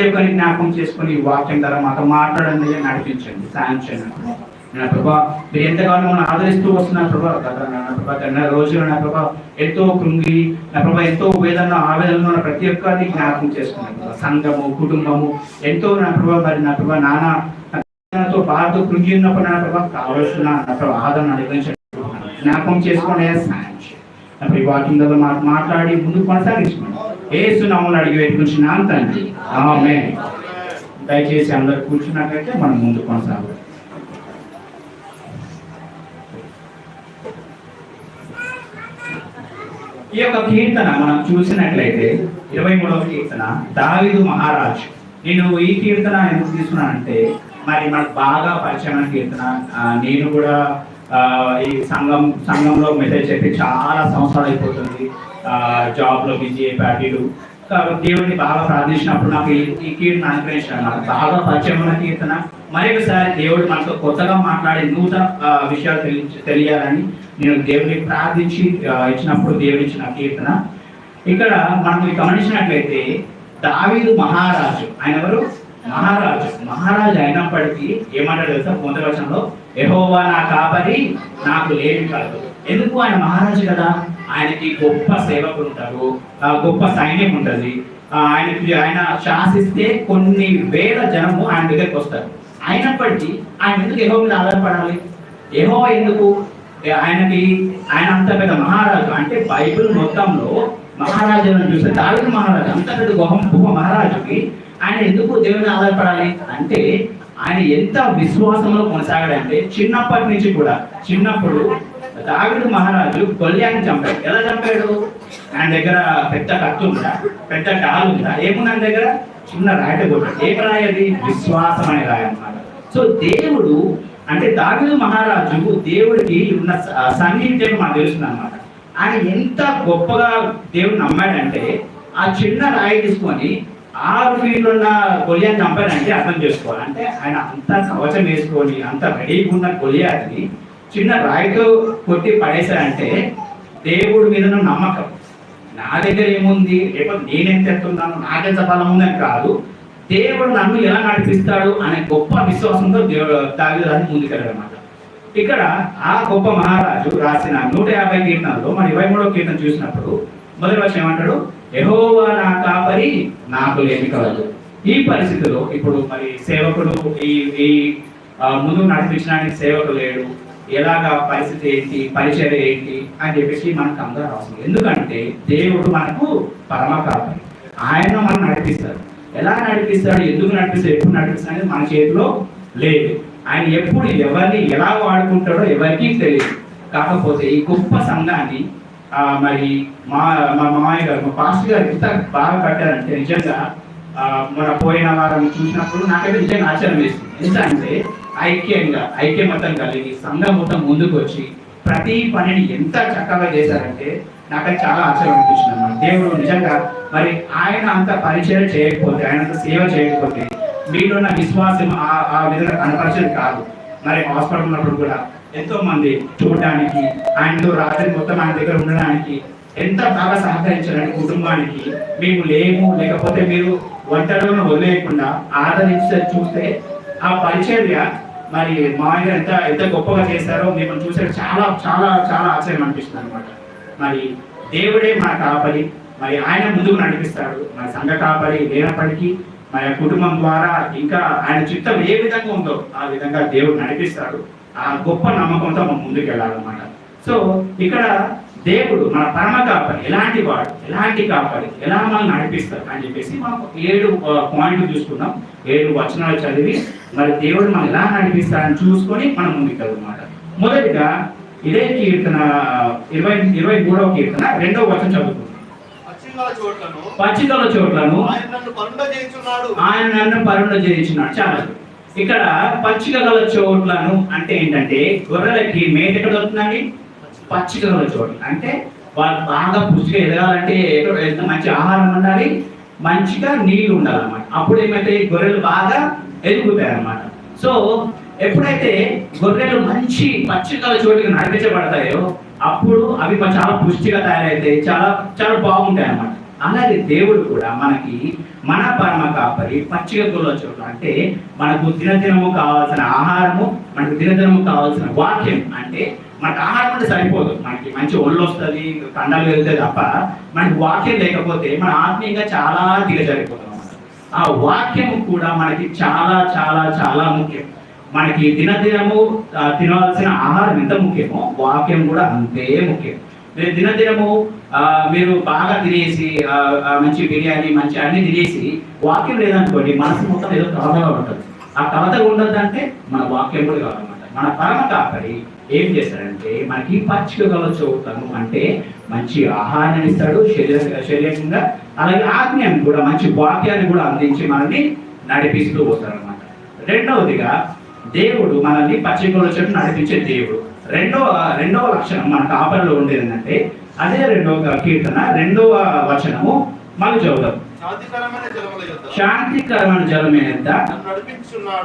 దేవుని జ్ఞాపకం చేసుకొని ఈ వాక్యం ద్వారా మాతో మాట్లాడండి అని నడిపించండి. సాయం చేయండి. నా ప్రభా మీరు ఎంతగానో మనం ఆదరిస్తూ వస్తున్నారు ప్రభా. గత నా ప్రభా రోజులు నా ప్రభా ఎంతో కృంగి నా ప్రభా ఎంతో వేదన ఆవేదనలో ఉన్న ప్రతి ఒక్కరిని జ్ఞాపకం చేసుకున్నాను సంఘము కుటుంబము ఎంతో నా ప్రభా మరి నా ప్రభా నానా తో బాధతో కృంగి ఉన్నప్పుడు నా ప్రభా కావలసిన నా ప్రభా ఆదరణ అనుగ్రహించండి జ్ఞాపకం చేసుకునే సాయం చేయండి. నా ప్రభా ఈ వాక్యం ద్వారా మాట్లాడి ముందు కొనసాగించుకోండి. ఏసునామని అడిగి పెట్టుకుంటున్నాను తండ్రి. ఆమె దయచేసి అందరు కూర్చున్నాకైతే మనం ముందు కొనసాగుతాం ఈ యొక్క కీర్తన మనం చూసినట్లయితే ఇరవై మూడవ కీర్తన దావిదు మహారాజ్. నేను ఈ కీర్తన ఎందుకు తీసుకున్నానంటే మరి మనకు బాగా పరిచయమైన కీర్తన నేను కూడా ఈ సంఘం సంఘంలో మెసేజ్ చెప్పి చాలా సంవత్సరాలు అయిపోతుంది. జాబ్లో బిజీ అయిపోయాడు కాబట్టి దేవుడిని బాగా ప్రార్థించినప్పుడు నాకు ఈ కీర్తన అనుగ్రహించాను నాకు బాగా పరిచయం ఉన్న కీర్తన. మరొకసారి దేవుడు మనతో కొత్తగా మాట్లాడే నూతన విషయాలు తెలియ తెలియాలని నేను దేవుడిని ప్రార్థించి ఇచ్చినప్పుడు దేవుడు ఇచ్చిన కీర్తన. ఇక్కడ మనం గమనించినట్లయితే దావీదు మహారాజు. ఆయన ఎవరు? మహారాజు. మహారాజు అయినప్పటికీ ఏమంటాడు తెలుసా? మొదటి వచనంలో ఎహోవా నా కాపరి నాకు లేని కలదు. ఎందుకు ఆయన మహారాజు కదా? ఆయనకి గొప్ప సేవకులు ఉంటారు గొప్ప సైన్యం ఉంటుంది. ఆయనకి ఆయన శాసిస్తే కొన్ని వేల జనము ఆయన దగ్గరికి వస్తారు. అయినప్పటికీ ఆయన ఎందుకు ఏహో మీద ఆధారపడాలి? ఏహో ఎందుకు? ఆయనకి ఆయన అంత పెద్ద మహారాజు. అంటే బైబిల్ మొత్తంలో మహారాజులను చూస్తే దావిదు మహారాజు అంత పెద్ద గొప్ప గొప్ప మహారాజుకి ఆయన ఎందుకు దేవుని ఆధారపడాలి? అంటే ఆయన ఎంత విశ్వాసంలో కొనసాగాడంటే చిన్నప్పటి నుంచి కూడా చిన్నప్పుడు దాగుడు మహారాజు కొల్యాన్ని చంపాడు. ఎలా చంపాడు? ఆయన దగ్గర పెద్ద కత్తి ఉందా? పెద్ద డాల్ ఉందా? ఏముంది ఆయన దగ్గర చిన్న రాయట కూడా ఏం రాయి అది? విశ్వాసం అనే రాయి అన్నమాట. సో దేవుడు అంటే దాగుడు మహారాజు దేవుడికి ఉన్న సన్నిహితం మనకు తెలుస్తుంది అనమాట ఆయన ఎంత గొప్పగా దేవుడు నమ్మాడంటే ఆ చిన్న రాయి తీసుకొని ఆరు ఫీట్లు ఉన్న గొలియాన్ని చంపాడంటే అర్థం చేసుకోవాలి. అంటే ఆయన అంత కవచం వేసుకొని అంత రెడీగా ఉన్న కొలియాని చిన్న రాయితో కొట్టి పడేశారంటే దేవుడి మీద నమ్మకం. నా దగ్గర ఏముంది? లేకపోతే నేనేం తెస్తున్నాను నాకెంత బలం ఉందని కాదు. దేవుడు నన్ను ఎలా నడిపిస్తాడు అనే గొప్ప విశ్వాసంతో దేవుడు దావిదాన్ని ముందుకెళ్ళాడనమాట ఇక్కడ ఆ గొప్ప మహారాజు రాసిన నూట యాభై కీర్తనలో మన ఇరవై మూడో కీర్తన చూసినప్పుడు మొదటి వచ్చి ఏమంటాడు? ఎహోవా నా కాపరి నాకు లేని కలదు. ఈ పరిస్థితిలో ఇప్పుడు మరి సేవకుడు ఈ ఈ ముందు నడిపించడానికి సేవకు లేడు. ఎలాగా పరిస్థితి ఏంటి పరిచయం ఏంటి అని చెప్పేసి మనకు అందరూ అవసరం ఎందుకంటే దేవుడు మనకు పరమకాపరి ఆయన మనం నడిపిస్తాడు. ఎలా నడిపిస్తాడు ఎందుకు నడిపిస్తాడు ఎప్పుడు నడిపిస్తాడు అనేది మన చేతిలో లేదు. ఆయన ఎప్పుడు ఎవరిని ఎలా వాడుకుంటాడో ఎవరికీ తెలియదు. కాకపోతే ఈ గొప్ప సంఘాన్ని మరి మా మా మామయ్య గారు మా పాస్టర్ గారు ఎంత బాగా కట్టారంటే నిజంగా మన పోయిన వారం చూసినప్పుడు నాకైతే నిజంగా ఆశ్చర్యం వేసింది. ఎందుకంటే ఐక్యంగా ఐక్యమతం కలిగి సంఘం మొత్తం ముందుకు వచ్చి ప్రతి పనిని ఎంత చక్కగా చేశారంటే నాకైతే చాలా ఆశ్చర్యం అనిపించింది అన్నమాట. దేవుడు నిజంగా మరి ఆయన అంత పరిచయం చేయకపోతే ఆయన అంత సేవ చేయకపోతే మీలో నా విశ్వాసం ఆ ఆ విధంగా కనపరిచేది కాదు. మరి హాస్పిటల్ ఉన్నప్పుడు కూడా ఎంతో మంది చూడడానికి ఆయనతో రాత్రి మొత్తం ఆయన దగ్గర ఉండడానికి ఎంత బాగా సహకరించారంటే కుటుంబానికి మేము లేము లేకపోతే మీరు ఒంటరిలోనే వదిలేయకుండా ఆదరించి చూస్తే ఆ పరిచర్య మరి మా ఆయన ఎంత ఎంత గొప్పగా చేశారో మిమ్మల్ని చూసే చాలా చాలా చాలా ఆశ్చర్యం అనిపిస్తుంది అనమాట మరి దేవుడే మన కాపలి మరి ఆయన ముందుకు నడిపిస్తాడు. మరి సంఘ కాపలి లేనప్పటికీ మన కుటుంబం ద్వారా ఇంకా ఆయన చిత్తం ఏ విధంగా ఉందో ఆ విధంగా దేవుడు నడిపిస్తాడు. ఆ గొప్ప నమ్మకంతో మనం ముందుకు వెళ్ళాలన్నమాట సో ఇక్కడ దేవుడు మన పరమ కాపరి ఎలాంటి వాడు ఎలాంటి కాపరి ఎలా మనం నడిపిస్తాడు అని చెప్పేసి మనం ఏడు పాయింట్లు చూసుకుందాం. ఏడు వచనాలు చదివి మరి దేవుడు మనం ఎలా నడిపిస్తాడని చూసుకొని మనం ముందుకు మొదటిగా ఇదే కీర్తన ఇరవై ఇరవై మూడవ కీర్తన రెండవ వచనం చదువుకుందాం. పశ్చిమాల చోట్లను పచ్చికల చోట్లను ఆయన నన్ను పరుండ చేయించున్నాడు. ఆయన నన్ను పరుణ చేయించున్నాడు. చాలా ఇక్కడ పచ్చిక గల చోట్లను అంటే ఏంటంటే గొర్రెలకి మేత ఎక్కడ దొరుకుతుందండి? పచ్చిక గల అంటే వాళ్ళు బాగా పుష్టిగా ఎదగాలంటే ఎక్కడ- ఎంత మంచి ఆహారం ఉండాలి? మంచిగా నీళ్ళు ఉండాలన్నమాట. అప్పుడు ఏమైతే గొర్రెలు బాగా ఎదుగుతాయి అన్నమాట సో ఎప్పుడైతే గొర్రెలు మంచి పచ్చికల చోటుకి నడిపించబడతాయో అప్పుడు అవి చాలా పుష్టిగా తయారైతాయి చాలా చాలా బాగుంటాయి అన్నమాట అలాగే దేవుడు కూడా మనకి మన పరమ కాపరి పచ్చిక గొల్ల చోట అంటే మనకు దినదినము కావాల్సిన ఆహారము మనకు దినదినము కావాల్సిన వాక్యం అంటే మనకు ఆహారం అంటే సరిపోదు. మనకి మంచి ఒళ్ళు వస్తుంది కండలు వెళ్తే తప్ప మనకి వాక్యం లేకపోతే మన ఆత్మీయంగా చాలా దిగజారిపోతాం ఆ వాక్యం కూడా మనకి చాలా చాలా చాలా ముఖ్యం. మనకి దినదినము తినవలసిన ఆహారం ఎంత ముఖ్యమో వాక్యం కూడా అంతే ముఖ్యం. మీరు దినదినము మీరు బాగా తినేసి మంచి బిర్యానీ మంచి అన్ని తినేసి వాక్యం లేదనుకోండి మనసు మొత్తం ఏదో కలతగా ఉంటుంది. ఆ కలతగా ఉండదంటే మన వాక్యం కూడా కావాలన్నమాట మన పరమ కాపరి ఏం చేస్తాడంటే మనకి పచ్చిక గల చదువుతాను అంటే మంచి ఆహారాన్ని ఇస్తాడు శరీర శరీరంగా అలాగే ఆజ్ఞాన్ని కూడా మంచి వాక్యాన్ని కూడా అందించి మనల్ని నడిపిస్తూ వస్తాడు అనమాట రెండవదిగా దేవుడు మనల్ని పచ్చికల చెట్టు నడిపించే దేవుడు. రెండవ రెండవ లక్షణం మన కాపరిలో ఉండేది ఏంటంటే అదే రెండవ కీర్తన రెండవ వచనము మళ్ళీ చదువుదాం శాంతికరమైన జలమే ఎంత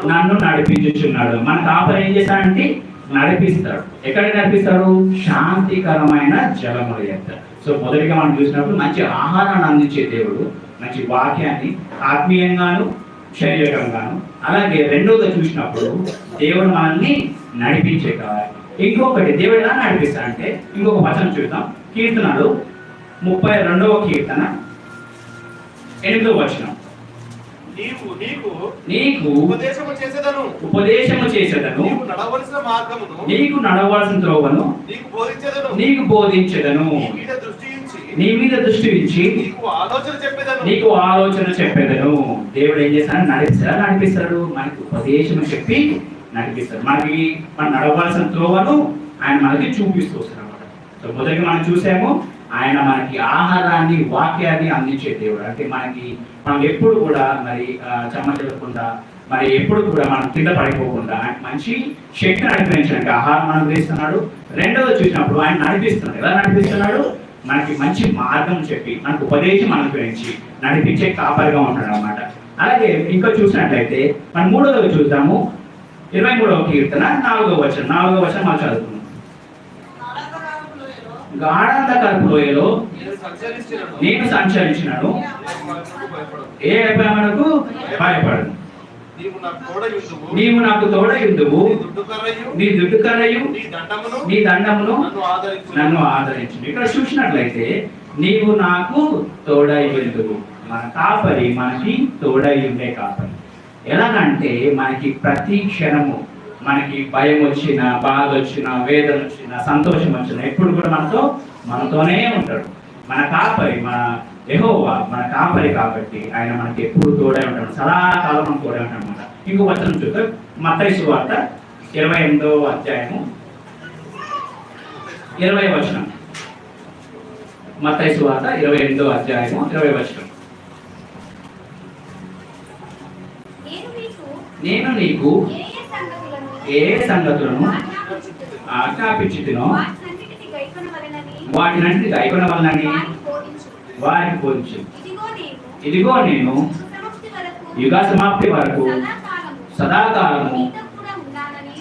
నన్ను నడిపించుచున్నాడు. మన కాపరి ఏం చేశాడంటే నడిపిస్తాడు. ఎక్కడ నడిపిస్తాడు? శాంతికరమైన జలముల యొక్క సో మొదటిగా మనం చూసినప్పుడు మంచి ఆహారాన్ని అందించే దేవుడు మంచి వాక్యాన్ని ఆత్మీయంగాను శరీరకంగాను అలాగే రెండోది చూసినప్పుడు దేవుడు మనల్ని నడిపించే కావాలి. ఇంకొకటి దేవుడు ఎలా నడిపిస్తాడంటే ఇంకొక వచనం చూద్దాం. కీర్తనలు ముప్పై రెండవ కీర్తన ఎనిమిదో వచనం. నీవు నీకు నీకు ఉపదేశము చేసేదను. ఉపదేశము చేసేదను. నీకు నడవలసిన మార్గమును. నీకు నడవలసిన త్రోవను. నీకు బోధించేదను. నీకు బోధించెదను. నీ మీద దృష్టి ఉంచి. నీ మీద దృష్టి ఉంచి నీకు ఆలోచన చెప్పేదను. నీకు ఆలోచన చెప్పేదను. దేవుడు ఏం చేస్తాడు? నడిపిస్తాడు నడిపిస్తాడు. మనకి ఉపదేశం చెప్పి నడిపిస్తారు. మనకి మనం నడవలసిన త్రోవను ఆయన మనకి చూపిస్తూ వస్తారు అనమాట సో మొదటిగా మనం చూసాము ఆయన మనకి ఆహారాన్ని వాక్యాన్ని అందించే దేవుడు. అంటే మనకి మనం ఎప్పుడు కూడా మరి ఆ, మరి ఎప్పుడు కూడా మనం కింద పడిపోకుండా ఆయన మంచి శక్తిని నడిపించడానికి ఆహారం మనం రెండవది చూసినప్పుడు ఆయన నడిపిస్తున్నాడు. ఎలా నడిపిస్తున్నాడు? మనకి మంచి మార్గం చెప్పి మనకు ఉపదేశం అనుగ్రహించి నడిపించే కాపరిగా ఉంటాడు అనమాట అలాగే ఇంకా చూసినట్లయితే మనం మూడవది చూద్దాము. ఇరవై మూడవ కీర్తన నాలుగవ వచనం. నాలుగవ వచనం మనం చదువుకున్నాం గాఢంధకరపు లోయలో నేను సంచరించినను. ఏ అపాయమునకు భయపడను. నీవు నాకు తోడయుందువు. నీ దుడ్డు కర్రయు నీ దండమును నన్ను ఆదరించు ఇక్కడ చూసినట్లయితే నీవు నాకు తోడై వెళ్తువు మన కాపరి మనకి తోడై ఉండే కాపరి. ఎలాగంటే మనకి ప్రతి క్షణము మనకి భయం వచ్చిన బాధ వచ్చిన వేదన వచ్చిన సంతోషం వచ్చిన ఎప్పుడు కూడా మనతో మనతోనే ఉంటాడు. మన కాపరి మన ఎహోవా మన కాపరి కాబట్టి ఆయన మనకి ఎప్పుడు తోడే ఉంటాడు. సదాకాలం మనం ఉంటాడు అనమాట ఇంకో వచనం చూస్తే మతైసు వార్త ఇరవై ఎనిమిదో అధ్యాయము. ఇరవై వచనం. మతైసు వార్త ఇరవై ఎనిమిదో అధ్యాయము ఇరవై వచనం నేను మీకు నేను నీకు ఏ సంగతులను ఏ ఆజ్ఞాపించుతునో వాటినంటి గైకొనవలనని వారికి వారికి బోధించు ఇదిగో నేను వరకు యుగ సమాప్తి వరకు సదాకాలము మీతో కూడా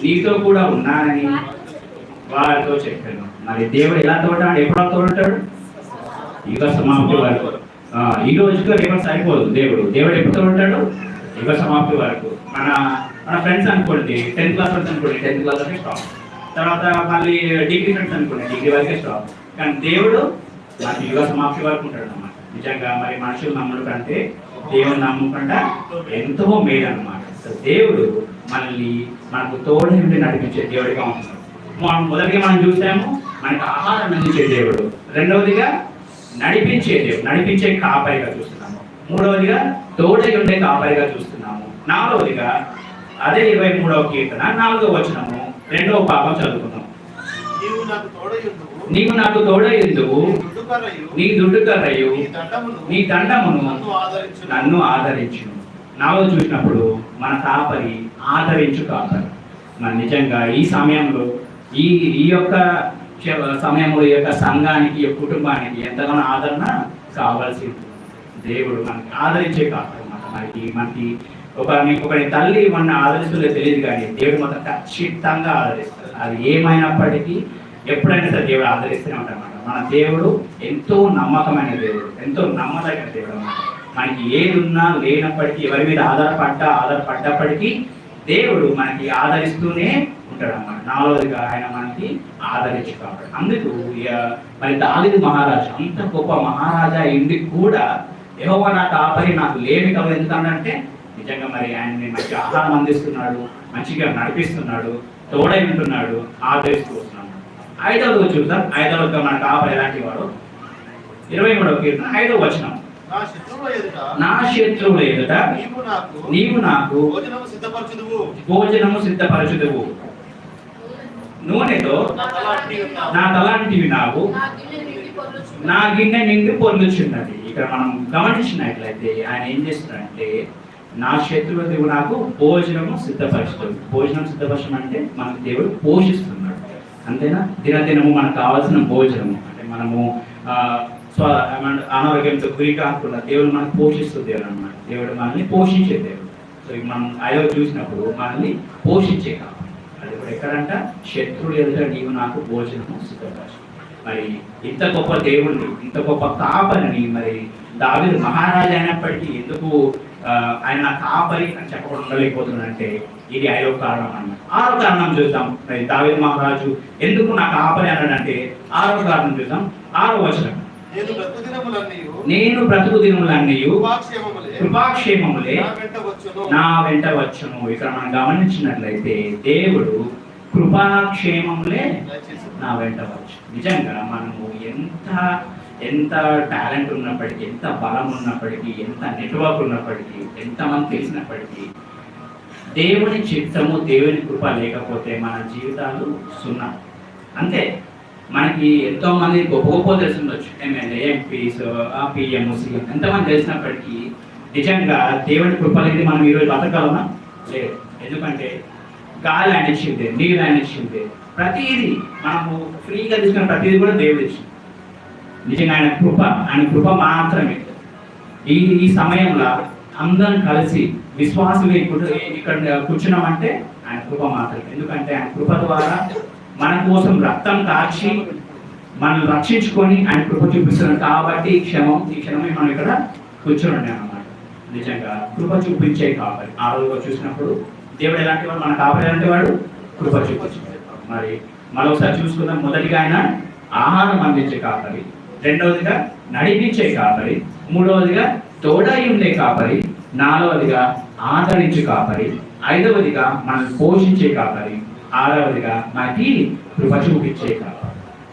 నీతో కూడా ఉన్నానని వారితో చెప్పాను. మరి దేవుడు ఎలా తోటాడు ఎప్పుడు తోడుంటాడు? యుగ సమాప్తి వరకు. ఈ రోజుతో రేపటి సరిపోదు దేవుడు. దేవుడు ఎప్పుడు ఉంటాడు యుగ సమాప్తి వరకు. మన మన ఫ్రెండ్స్ అనుకోండి టెన్త్ క్లాస్ ఫ్రెండ్స్ అనుకోండి టెన్త్ క్లాస్ వరకే స్టాప్ తర్వాత మళ్ళీ డిగ్రీ ఫ్రెండ్స్ అనుకోండి డిగ్రీ వరకే స్టాప్ కానీ దేవుడు మనకి యుగ సమాప్తి వరకు ఉంటాడు అనమాట నిజంగా మరి మనుషులు నమ్ముడు కంటే దేవుని నమ్ముకుంటా ఎంతో మేలు అనమాట సో దేవుడు మనల్ని మనకు తోడు నుండి నడిపించే దేవుడిగా ఉంటాడు. మనం మొదటిగా మనం చూసాము మనకి ఆహారం అందించే దేవుడు. రెండవదిగా నడిపించే దేవుడు నడిపించే కాపరిగా చూస్తున్నాము. మూడవదిగా తోడై ఉండే కాపరిగా చూస్తున్నాము. నాలుగవదిగా అదే ఇరవై మూడవ కీర్తన నాలుగవ వచనము రెండవ పాపం చదువుకున్నాం నీవు నాకు తోడయుందువు నీ దుడ్డు కర్రయు నీ దండమును నన్ను ఆదరించు నాలో చూసినప్పుడు మన కాపరి ఆదరించు కాపరి మన నిజంగా ఈ సమయంలో ఈ ఈ యొక్క సమయంలో ఈ యొక్క సంఘానికి ఈ కుటుంబానికి ఎంతగానో ఆదరణ కావాల్సింది. దేవుడు మనకి ఆదరించే కాపరి మనకి మనకి ఒక ఒకరి తల్లి మన ఆదరిస్తుందో తెలియదు కానీ దేవుడు మాత్రం ఖచ్చితంగా ఆదరిస్తారు అది ఏమైనప్పటికీ ఎప్పుడైనా సరే దేవుడు ఆదరిస్తూనే ఉంటాడు మన దేవుడు ఎంతో నమ్మకమైన దేవుడు ఎంతో నమ్మదగిన దేవుడు మనకి ఏది ఉన్నా లేనప్పటికీ ఎవరి మీద ఆధారపడ్డా ఆధారపడ్డప్పటికీ దేవుడు మనకి ఆదరిస్తూనే ఉంటాడు అన్నమాట. నాలుగోదిగా ఆయన మనకి ఆదరించు కాబట్టి అందుకు ఇక మరి దావిదు మహారాజు అంత గొప్ప మహారాజా ఇంటికి కూడా ఏవో నా కాపరి నాకు లేమి కలదు ఎందుకంటే నిజంగా మరి ఆయన్ని మంచి ఆహారం అందిస్తున్నాడు మంచిగా నడిపిస్తున్నాడు తోడై ఉంటున్నాడు ఆదరిస్తూ వస్తున్నాడు. ఐదవది చూద్దాం. ఐదవదిగా మన కాపరి ఎలాంటి వాడు? ఇరవై మూడవ కీర్తన ఐదవ వచనం. నా శత్రువుల ఎదుట నీవు నాకు నీవు నాకు భోజనము సిద్ధపరచుదువు. నూనెతో నా తలాంటివి నావు నా గిన్నె నిండి పొర్లుచున్నది. నా గిన్నె నిండి పొందుచున్నది. ఇక్కడ మనం గమనించినట్లయితే ఆయన ఏం చేస్తున్నాడంటే నా శత్రువు దేవుడు నాకు భోజనము సిద్ధపరుస్తుంది భోజనం సిద్ధపరచడం అంటే మనకు దేవుడు పోషిస్తున్నాడు. అంతేనా? దినదినము మనకు కావాల్సిన భోజనము. అంటే మనము స్వ అనారోగ్యంతో గురి కాకుండా దేవుడు మనకు పోషిస్తుంది దేవుడు అనమాట దేవుడు మనల్ని పోషించే దేవుడు. సో మనం ఐదో చూసినప్పుడు మనల్ని పోషించే కావాలి అది కూడా ఎక్కడంట? శత్రుడు ఎదుట నీవు నాకు భోజనము సిద్ధపరచు. మరి ఇంత గొప్ప దేవుణ్ణి ఇంత గొప్ప కాపరిని మరి దావి మహారాజా అయినప్పటికీ ఎందుకు ఆయన నా కాపరి అని చెప్పకుండా ఉండలేకపోతున్నాడంటే ఇది ఐదో కారణం అన్నమాట. ఆరో కారణం చూద్దాం. మరి దావిదు మహారాజు ఎందుకు నా కాపరి అన్నాడంటే ఆరో కారణం చూద్దాం. ఆరో వచనం. నేను బ్రతుకు దినములన్నీ కృపాక్షేమములే నా వెంట వచ్చును. ఇక్కడ మనం గమనించినట్లయితే దేవుడు కృపాక్షేమములే నా వెంట వచ్చు నిజంగా మనము ఎంత ఎంత టాలెంట్ ఉన్నప్పటికీ ఎంత బలం ఉన్నప్పటికీ ఎంత నెట్వర్క్ ఉన్నప్పటికీ ఎంతమంది తెలిసినప్పటికీ దేవుని చిత్తము దేవుని కృప లేకపోతే మన జీవితాలు సున్నా. అంతే. మనకి ఎంతో మంది గొప్ప గొప్ప తెలిసిండొచ్చు ఎమ్మెల్యే ఎంపీస్ పిఎంసీ ఎంతమంది తెలిసినప్పటికీ నిజంగా దేవుని కృప అనేది మనం ఈరోజు బతకాలన్నా లేదు. ఎందుకంటే గాలి ఆయన ఇచ్చింది నీరు ఆయన ఇచ్చింది ప్రతిదీ మనము ఫ్రీగా తీసుకున్న ప్రతిదీ కూడా దేవుడు ఇచ్చింది. నిజంగా ఆయన కృప ఆయన కృప మాత్రమే. ఈ ఈ సమయంలో అందరం కలిసి విశ్వాసం ఇప్పుడు ఇక్కడ కూర్చున్నామంటే ఆయన కృప మాత్రమే. ఎందుకంటే ఆయన కృప ద్వారా మన కోసం రక్తం కాచి మనల్ని రక్షించుకొని ఆయన కృప చూపిస్తున్నాడు. కాబట్టి ఈ క్షమం ఈ క్షణమే మనం ఇక్కడ కూర్చొని ఉన్నాం అన్నమాట నిజంగా కృప చూపించే కాపరి ఆ రోజుగా చూసినప్పుడు దేవుడు ఎలాంటి వాడు? మన కాపరి ఎలాంటి వాడు? కృప చూపించే మరి మరొకసారి చూసుకుందాం. మొదటిగా ఆయన ఆహారం అందించే కాపరి. రెండవదిగా నడిపించే కాపరి మూడవదిగా తోడై ఉండే కాపరి నాలుగవదిగా ఆదరించే కాపరి ఐదవదిగా మనల్ని పోషించే కాపరి ఆరవదిగా మనకి కృప చూపించే కాపరి.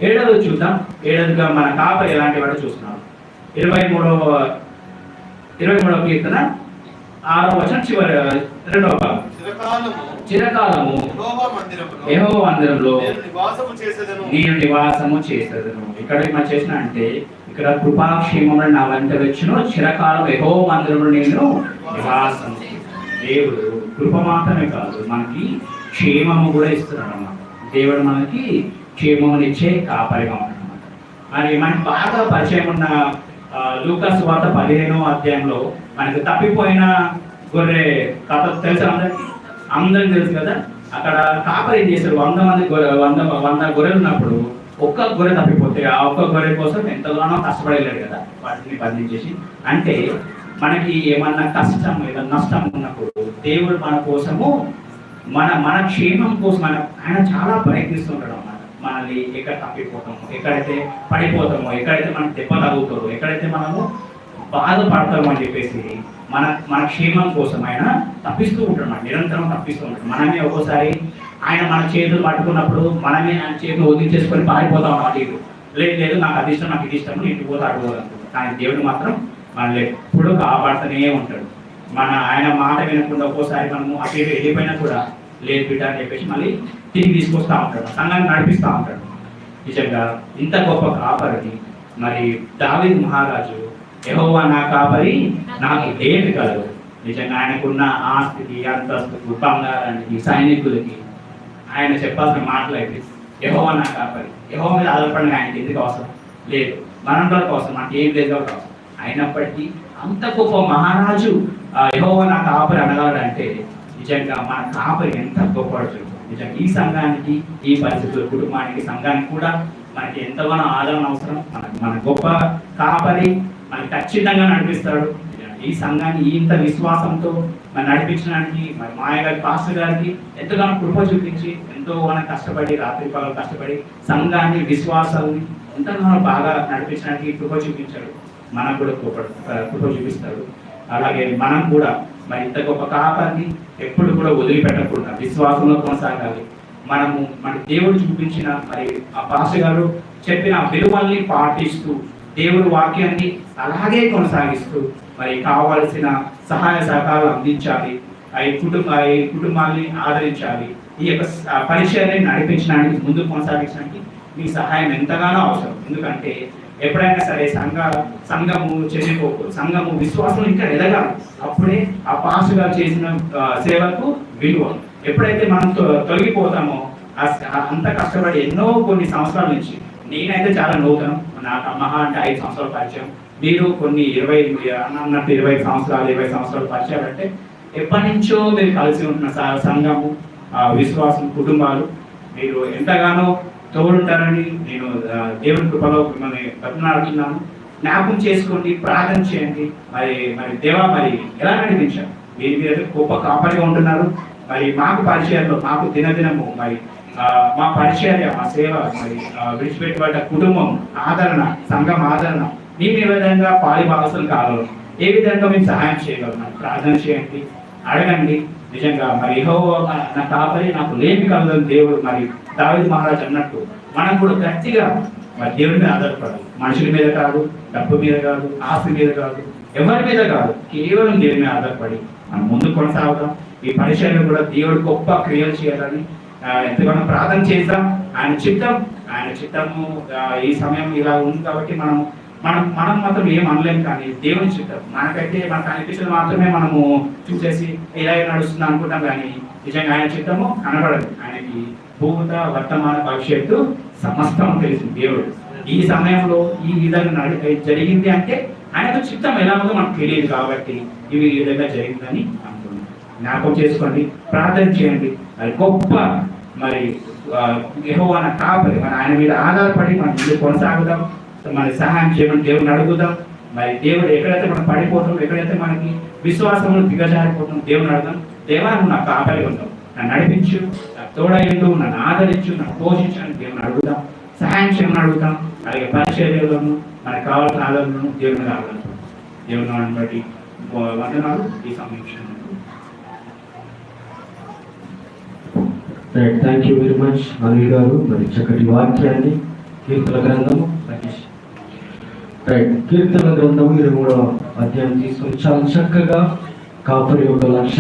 ఏడవది చూద్దాం. ఏడవదిగా మన కాపరి ఎలాంటి వాడు చూస్తున్నాం. ఇరవై మూడవ ఇరవై మూడవ కీర్తన ఆరవ వచనం చివరి రెండవ భాగం. చిరకాలము. యెహోవా యెహోవా మందిరంలో నేను నివాసము చేసేదను. ఇక్కడ మనం చేసిన అంటే ఇక్కడ కృపాక్షేమంలో నా వెంట వచ్చును చిరకాలం యహో మందిరంలో నేను నివాసం దేవుడు కృప మాత్రమే కాదు మనకి క్షేమము కూడా ఇస్తున్నాడు అన్నమాట దేవుడు మనకి క్షేమమునిచ్చే కాపరిగా ఉన్నాడు అన్నమాట మరి మనకి బాగా పరిచయం ఉన్న లూకాసు వార్త పదిహేనో అధ్యాయంలో మనకి తప్పిపోయిన గొర్రె కథ తెలుసు అందరికి? అందరికి తెలుసు కదా అక్కడ కాపర్ ఏం చేశారు? వంద మంది వంద వంద గొర్రెలు ఉన్నప్పుడు ఒక్క గొర్రె తప్పిపోతే ఆ ఒక్క గొర్రె కోసం ఎంతగానో కష్టపడలేడు కదా వాటిని బంధించేసి అంటే మనకి ఏమన్నా కష్టం ఏదన్నా నష్టం ఉన్నప్పుడు దేవుడు మన కోసము మన మన క్షేమం కోసం మన ఆయన చాలా ప్రయత్నిస్తుంటాడు అన్నమాట. మనల్ని ఎక్కడ తప్పిపోతాము ఎక్కడైతే పడిపోతామో ఎక్కడైతే మనకు దెబ్బ తగ్గుతారో ఎక్కడైతే మనము బాధపడతాము అని చెప్పేసి మన మన క్షేమం కోసం ఆయన తప్పిస్తూ ఉంటాడు నిరంతరం తప్పిస్తూ ఉంటాడు. మనమే ఒక్కోసారి ఆయన మన చేతులు పట్టుకున్నప్పుడు మనమే ఆయన చేతులు వదిలించేసుకొని పారిపోతాం అటు ఇటు. లేదు లేదు నాకు అది ఇష్టం నాకు ఇది ఇష్టం ఇంటికి పోతే అటు కానీ దేవుడు మాత్రం మనల్ని ఎప్పుడూ కాపాడుతూనే ఉంటాడు. మన ఆయన మాట వినకుండా ఒక్కోసారి మనము అటు ఇటు వెళ్ళిపోయినా కూడా లేదు బిడ్డ అని చెప్పేసి మళ్ళీ తిరిగి తీసుకొస్తా ఉంటాడు సంఘాన్ని నడిపిస్తూ ఉంటాడు. నిజంగా ఇంత గొప్ప కాపరిని మరి దావిద్ మహారాజు యహోవా నా కాపరి నాకు ఏమి కలదు. నిజంగా ఆయనకున్న ఆస్తికి అంతస్తుకు బంగారానికి సైనికులకి ఆయన చెప్పాల్సిన మాటలు అయితే యహోవా నా కాపరి. యెహోవా మీద ఆధారపడిన ఆయనకి ఎందుకు అవసరం? లేదు. మనం కోసం నాకు మనకి ఏం లేదు అవసరం. అయినప్పటికీ అంత గొప్ప మహారాజు యహోవా నా కాపరి అనగలడంటే నిజంగా మన కాపరి ఎంత గొప్పవాడు నిజంగా ఈ సంఘానికి ఈ పరిస్థితుల కుటుంబానికి సంఘానికి కూడా మనకి ఎంతగానో ఆదరణ అవసరం. మన మన గొప్ప కాపరి మనకి ఖచ్చితంగా నడిపిస్తాడు. ఈ సంఘాన్ని ఇంత విశ్వాసంతో మరి నడిపించడానికి మరి మాయ గారి పాస్టర్ గారికి ఎంతగానో కృప చూపించి ఎంతో మనం కష్టపడి రాత్రి పగలు కష్టపడి సంఘాన్ని విశ్వాసాన్ని ఎంతగానో బాగా నడిపించడానికి కృప చూపించాడు. మనకు కూడా కృప కృప చూపిస్తాడు. అలాగే మనం కూడా మరి ఇంత గొప్ప కాపాన్ని ఎప్పుడు కూడా వదిలిపెట్టకుండా విశ్వాసంలో కొనసాగాలి. మనము మన దేవుడు చూపించిన మరి ఆ పాస్టర్ గారు చెప్పిన విలువల్ని పాటిస్తూ దేవుడు వాక్యాన్ని అలాగే కొనసాగిస్తూ మరి కావాల్సిన సహాయ సహకారాలు అందించాలి. ఈ కుటుంబ ఈ కుటుంబాన్ని ఆదరించాలి. ఈ యొక్క పరిచయాన్ని నడిపించడానికి ముందు కొనసాగించడానికి మీ సహాయం ఎంతగానో అవసరం. ఎందుకంటే ఎప్పుడైనా సరే సంఘ సంఘము చెదిరిపోకు సంఘము విశ్వాసం ఇంకా ఎదగాలి. అప్పుడే ఆ పాసుగా చేసిన సేవకు విలువ. ఎప్పుడైతే మనం తొ- తొలగిపోతామో అంత కష్టపడి ఎన్నో కొన్ని సంవత్సరాల నుంచి నేనైతే చాలా నూతనం. నాకు అమ్మహ అంటే ఐదు సంవత్సరాల పరిచయం. మీరు కొన్ని ఇరవై అన్నట్టు ఇరవై సంవత్సరాలు ఇరవై సంవత్సరాలు పరిచయాలు అంటే ఎప్పటి నుంచో మీరు కలిసి ఉంటున్న స- సంఘము ఆ, విశ్వాసం కుటుంబాలు మీరు ఎంతగానో తోడుంటారని నేను దేవుని కృపలో మిమ్మల్ని బతున్నాడుతున్నాను జ్ఞాపకం చేసుకోండి ప్రార్థన చేయండి. మరి మరి దేవా మరి ఎలా నడిపించారు? మీరు మీరు గొప్ప కాపరిగా ఉంటున్నారు. మరి మాకు పరిచయాల్లో మాకు దినదినము మరి మా పరిచర్య మా సేవ మరి విడిచిపెట్టి విడిచిపెట్టబడ్డ కుటుంబం ఆదరణ సంఘం ఆదరణ మేము ఏ విధంగా పాలి భాగస్వాలు కాగలం ఏ విధంగా మేము సహాయం చేయగలం ప్రార్థన చేయండి అడగండి. నిజంగా మరి ఏహో నా తాపరి నాకు లేమి కలదని దేవుడు మరి దావిది మహారాజ్ అన్నట్టు మనం కూడా గట్టిగా మరి దేవుడి మీద ఆధారపడాలి. మనుషుల మీద కాదు డబ్బు మీద కాదు ఆస్తి మీద కాదు ఎవరి మీద కాదు కేవలం దేవుని మీద ఆధారపడి మనం ముందు కొనసాగుదాం. ఈ పరిచయం కూడా దేవుడు గొప్ప క్రియలు చేయాలని ఎంతగానో ప్రార్థన చేద్దాం. ఆయన చిత్తం ఆయన చిత్తము ఈ సమయం ఇలా ఉంది కాబట్టి మనం మనం మనం మాత్రం ఏం అనలేం కానీ దేవుని చిత్తం. మనకైతే మనకు అనిపించింది మాత్రమే మనము చూసేసి ఇలా నడుస్తుంది అనుకుంటాం కానీ నిజంగా ఆయన చిత్తము కనబడదు. ఆయనకి భూత వర్తమాన భవిష్యత్తు సమస్తం తెలిసింది దేవుడు. ఈ సమయంలో ఈ విధంగా నడి జరిగింది అంటే ఆయనకు చిత్తం ఎలా ఉందో మనకు తెలియదు కాబట్టి ఇవి ఈ విధంగా జరిగిందని అనుకున్నాను జ్ఞాపకం చేసుకోండి ప్రార్థన చేయండి. మరి గొప్ప మరి యహోవాన కాపరి. మన ఆయన మీద ఆధారపడి మనం ముందు కొనసాగుదాం. మన సహాయం చేయమని దేవుని అడుగుదాం. మరి దేవుడు ఎక్కడైతే మనం పడిపోతాం ఎక్కడైతే మనకి విశ్వాసంలో దిగజారిపోతాం దేవుని అడుగుదాం. దేవా నువ్వు నాకు కాపరి ఉంటావు నన్ను నడిపించు నాకు తోడయ్యండు నన్ను ఆదరించు నన్ను పోషించు అని దేవుని అడుగుదాం. సహాయం చేయమని అడుగుతాం అలాగే పరిచర్యలను మనకు కావాల్సిన ఆదరణను దేవుని అడుగుతాం దేవుని బట్టి వందనాలు. ఈ సమీక్ష right thank you very much Anil గారు. మరి చక్కటి వాక్యాన్ని కీర్తన గ్రంథము రైట్ కీర్తన గ్రంథము ఇరవై మూడవ అధ్యాయం తీసుకొని చాలా చక్కగా కాపరి యొక్క లక్ష్యం